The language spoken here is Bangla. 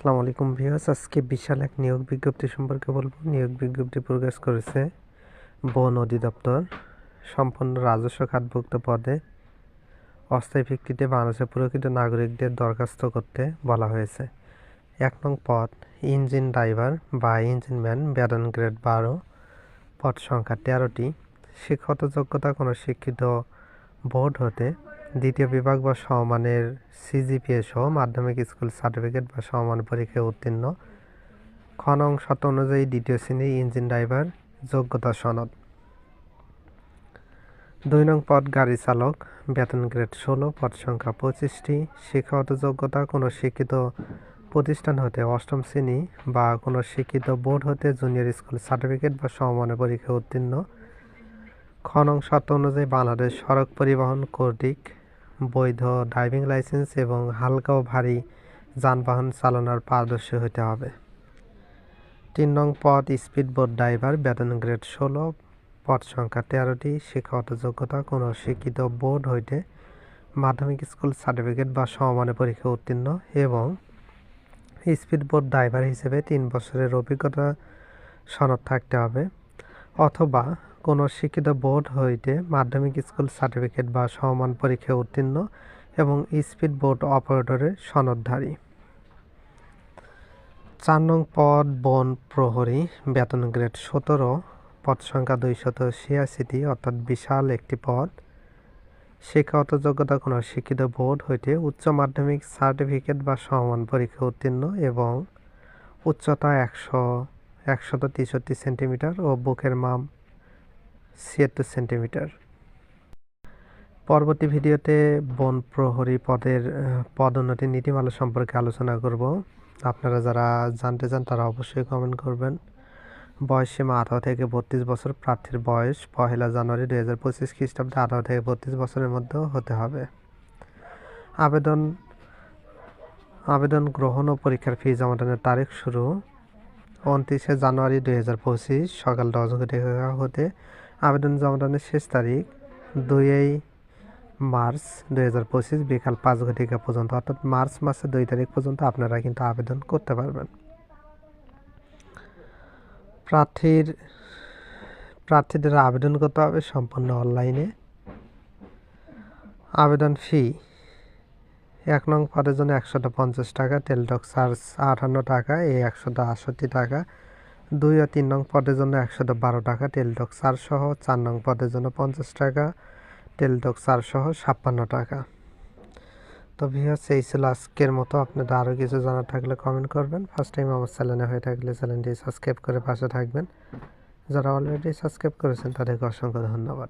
আসসালামু আলাইকুম ভিউয়ার্স। আজকে বিশাল এক নিয়োগ বিজ্ঞপ্তি সম্পর্কে বলব। নিয়োগ বিজ্ঞপ্তি প্রকাশ করেছে বন অধিদপ্তর। সম্পূর্ণ রাজস্ব খাতভুক্ত পদে অস্থায়ী ভিত্তিতে বাংলাদেশের প্রকৃত নাগরিকদের দরখাস্ত করতে বলা হয়েছে। এক নং পদ, ইঞ্জিন ড্রাইভার বা ইঞ্জিন ম্যান বেতন গ্রেড বারো, পদ সংখ্যা তেরোটি। শিক্ষত যোগ্যতা কোনো শিক্ষিত বোর্ড হতে দ্বিতীয় বিভাগ বা সমমানের সিজিপিএ সহ মাধ্যমিক স্কুল সার্টিফিকেট বা সমমান পরীক্ষায় উত্তীর্ণ। খ নং শত অনুযায়ী দ্বিতীয় শ্রেণির ইঞ্জিন ড্রাইভার যোগ্যতা সনদ। দুই নং পদ গাড়ি চালক, বেতন গ্রেড ষোলো, পদ সংখ্যা পঁচিশটি। শিক্ষাগত যোগ্যতা, কোনো শিক্ষিত প্রতিষ্ঠান হতে অষ্টম শ্রেণি বা কোনো শিক্ষিত বোর্ড হতে জুনিয়র স্কুল সার্টিফিকেট বা সমমানের পরীক্ষায় উত্তীর্ণ। খ নং শর্ত অনুযায়ী বাংলাদেশ সড়ক পরিবহন কর্তৃক বৈধ ড্রাইভিং লাইসেন্স এবং হালকা ও ভারী যানবাহন চালানোর পারদর্শী হতে হবে। তিন নং পদ স্পিড বোট ড্রাইভার, বেতন গ্রেড ষোলো পদ সংখ্যা তেরোটি, শিক্ষাগত যোগ্যতা কোনো শিক্ষিত বোর্ড হইতে মাধ্যমিক স্কুল সার্টিফিকেট বা সমমানের পরীক্ষা উত্তীর্ণ এবং স্পিড বোট ড্রাইভার হিসেবে তিন বছরের অভিজ্ঞতা সনদ থাকতে হবে অথবা কোনো শিক্ষিত বোর্ড হইতে মাধ্যমিক স্কুল সার্টিফিকেট বা সমমান পরীক্ষায় উত্তীর্ণ এবং স্পিড বোট অপারেটরের সনদধারী। চার নং পদ, বন প্রহরী, বেতন গ্রেড সতেরো, পদ সংখ্যা দুইশত ছিয়াশিটি, অর্থাৎ বিশাল একটি পদ। শিক্ষাগত যোগ্যতা কোনো শিক্ষিত বোর্ড হইতে উচ্চ মাধ্যমিক সার্টিফিকেট বা সমান পরীক্ষা উত্তীর্ণ এবং উচ্চতা একশো, একশত তেষট্টি সেন্টিমিটার ও বুকের মাম ছিয়াত্তর সেন্টিমিটার। পরবর্তী ভিডিওতে বন প্রহরী পদের পদোন্নতি নীতিমালা সম্পর্কে আলোচনা করব। আপনারা যারা জানতে চান তারা অবশ্যই কমেন্ট করবেন। বয়স সীমা আঠারো থেকে বত্রিশ বছর প্রার্থীর বয়স পহেলা জানুয়ারি দুই হাজার পঁচিশ খ্রিস্টাব্দে আঠারো থেকে বত্রিশ বছরের মধ্যেও হতে হবে। আবেদন আবেদন গ্রহণ ও পরীক্ষার ফি জমাদানের তারিখ শুরু। উনত্রিশে জানুয়ারি দুই হাজার পঁচিশ সকাল দশ ঘটিকা হতে আবেদন জমাদানের শেষ তারিখ দুই মার্চ দুই হাজার পঁচিশ, বিকাল পাঁচ ঘটিকা পর্যন্ত। অর্থাৎ মার্চ মাসের দুই তারিখ পর্যন্ত আপনারা কিন্তু আবেদন করতে পারবেন। প্রার্থীর, প্রার্থীদের আবেদন করতে হবে সম্পূর্ণ অনলাইনে। আবেদন ফি, এক নং পদের জন্য একশত পঞ্চাশ টাকা টেলটক চার্জ আটান্ন টাকা এই একশত আটষট্টি টাকা দুই ও তিন নং পদের জন্য একশো বারো টাকা টেলটক চারসহ সহ চার নং পদের জন্য পঞ্চাশ টাকা টেলডক চার সহ ছাপ্পান্ন টাকা। তো ভিউয়ার্স, এই ছিল আজকের মতো। আপনাদের আরও কিছু জানার থাকলে কমেন্ট করবেন। ফার্স্ট টাইম আমার চ্যানেলে হয়ে থাকলে চ্যানেলটি সাবস্ক্রাইব করে পাশে থাকবেন। যারা অলরেডি সাবস্ক্রাইব করেছেন, তাদেরকে অসংখ্য ধন্যবাদ।